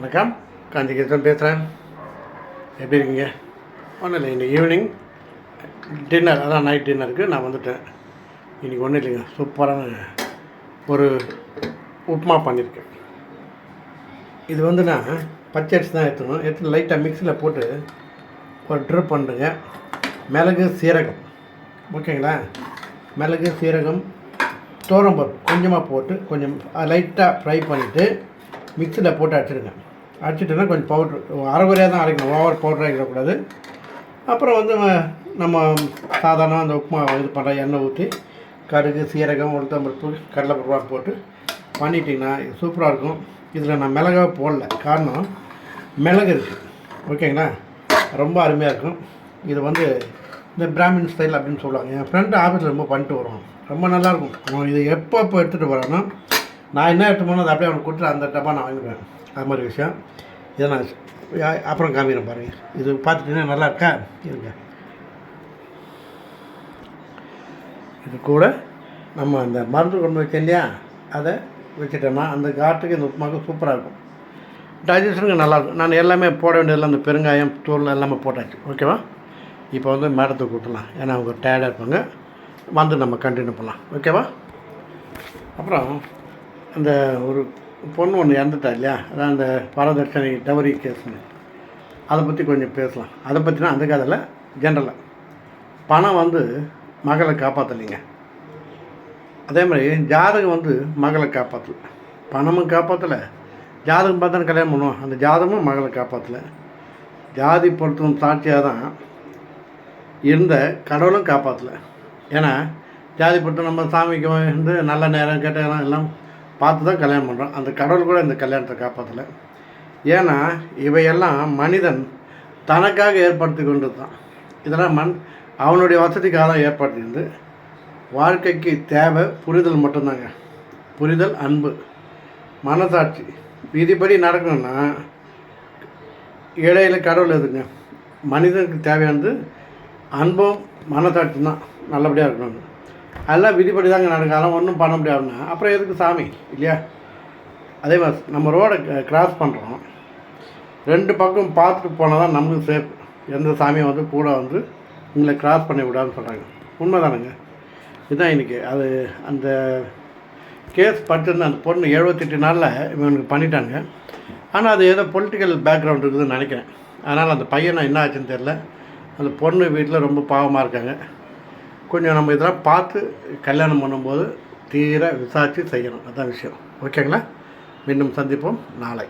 வணக்கம். காஞ்சி கீர்த்தன் பேசுகிறேன் எப்படி இருக்கீங்க? ஒன்றும் இல்லை இன்னைக்கு ஈவினிங் டின்னர் அதான் நைட் டின்னருக்கு நான் வந்துட்டேன். இன்றைக்கி ஒன்றும் இல்லைங்க சூப்பரான ஒரு உப்புமா பண்ணியிருக்கேன் இது வந்து நான் பச்சரிசி தான் எடுத்துக்கணும். எடுத்து லைட்டாக மிக்சியில் போட்டு ஒரு ட்ரிப் பண்ணுறேங்க மிளகு சீரகம். ஓகேங்களா? மிளகு சீரகம் தோரம்பருப்பு கொஞ்சமாக போட்டு கொஞ்சம் லைட்டாக ஃப்ரை பண்ணிவிட்டு மிக்சியில் போட்டு அடிச்சிருங்க. அடிச்சிட்டோன்னா கொஞ்சம் பவுட்ரு அரைகுறையாக தான் அரைக்கணும். ஓவர் பவுட்ரு அரைக்கக்கூடாது அப்புறம் வந்து நம்ம சாதாரண அந்த உப்புமா இது பண்ணுற எண்ணெய் ஊற்றி கடுகு சீரகம் உளுத்தம்பருப்பு கடலைப்பருப்பாக போட்டு பண்ணிட்டிங்கன்னா இது சூப்பராக இருக்கும். இதில் நான் மிளகாக போடல. காரணம் மிளகு இருக்குது ஓகேங்களா ரொம்ப அருமையாக இருக்கும். இது வந்து இந்த பிராமின் ஸ்டைல் அப்படின்னு சொல்லுவாங்க. என் ஃப்ரெண்டு ஆஃபீஸில் ரொம்ப பண்ணிட்டு வருவான். ரொம்ப நல்லாயிருக்கும் அவன் இது எப்போ எப்போ எடுத்துகிட்டு வரானோ நான் என்ன எடுத்து போனோ அதை அப்படியே அவனுக்கு கொடுத்துட்டு அந்த டப்பா நான் வாங்கிடுவேன். அது மாதிரி விஷயம். இதை நான் அப்புறம் காமிக்கிறேன் பாருங்கள் இது பார்த்துட்டீங்கன்னா நல்லா இருக்கா? இருங்க. இது கூட நம்ம அந்த மருந்து கொண்டு வச்சோம் இல்லையா அதை வச்சுட்டோம்னா அந்த காட்டுக்கு இந்த உப்புமாவுக்கு சூப்பராக இருக்கும். டைஜஷனுக்கு நல்லாயிருக்கும் நான் எல்லாமே போட வேண்டியதில்லை அந்த பெருங்காயம் தூள் எல்லாமே போட்டாச்சு. ஓகேவா இப்போ வந்து மேடத்தை கூட்டலாம். ஏன்னா அவங்க டயர்டாக இருப்பாங்க. வந்து நம்ம கண்டினியூ பண்ணலாம். ஓகேவா அப்புறம் அந்த ஒரு பொண்ணு ஒன்று இறந்துட்டா இல்லையா? அதான் அந்த வரதட்சணை டவரி கேஸ்னு அதை பற்றி கொஞ்சம் பேசலாம். அதை பற்றினா அந்த கதையில் ஜென்ரலாக பணம் வந்து மகளை காப்பாற்றலைங்க அதே மாதிரி ஜாதகம் வந்து மகளை காப்பாற்றல பணமும் காப்பாற்றலை ஜாதகம் பார்த்தானே கல்யாணம் பண்ணுவோம் அந்த ஜாதகமும் மகளை காப்பாற்றல ஜாதி பொருத்தம் சாட்சியாக தான் இருந்த கடவுளும் காப்பாற்றல ஏன்னா ஜாதி பொருத்தம் நம்ம சாமிக்கு வந்து நல்ல நேரம் கெட்ட நேரம் எல்லாம் பார்த்து தான் கல்யாணம் பண்ணுறோம் அந்த கடவுள் கூட இந்த கல்யாணத்தை காப்பாற்றலை ஏன்னா இவையெல்லாம் மனிதன் தனக்காக ஏற்படுத்தி கொண்டு தான் இதெல்லாம் மண் அவனுடைய வசதிக்காக தான் ஏற்படுத்தியிருந்து வாழ்க்கைக்கு தேவை புரிதல் மட்டும்தாங்க. புரிதல் அன்பு மனசாட்சி. விதிப்படி நடக்கணும்னா இடையில கடவுள் எதுங்க? மனிதனுக்கு தேவையானது அன்பும் மனசாட்சி தான். நல்லபடியாக இருக்கணும் அதெல்லாம் விதிப்படி தாங்க நடக்கும் அதெல்லாம் ஒன்றும் பண்ண முடியாதுன்னா அப்புறம் எதுக்கு சாமி? இல்லையா? அதே மாதிரி நம்ம ரோடை கிராஸ் பண்ணுறோம் ரெண்டு பக்கம் பார்த்துட்டு போனால் தான் நமக்கு சேஃப் எந்த சாமியும் வந்து கூட வந்து உங்களை கிராஸ் பண்ணி விடாதுன்னு சொல்கிறாங்க உண்மை தானுங்க இதுதான் இன்றைக்கி அது அந்த கேஸ் பட்டிருந்த அந்த பொண்ணு எழுபத்தெட்டு நாளில் இவனுக்கு பண்ணிட்டாங்க. ஆனால் அது ஏதோ பொலிட்டிக்கல் பேக்ரவுண்ட் இருக்குதுன்னு நினைக்கிறேன். அதனால் அந்த பையனை என்ன ஆச்சுன்னு தெரில அந்த பொண்ணு வீட்டில் ரொம்ப பாவமாக இருக்காங்க. கொஞ்சம் நம்ம இதெல்லாம் பார்த்து கல்யாணம் பண்ணும்போது தீர விசாரித்து செய்யணும். அதுதான் விஷயம். ஓகேங்களா? மீண்டும் சந்திப்போம். நாளை.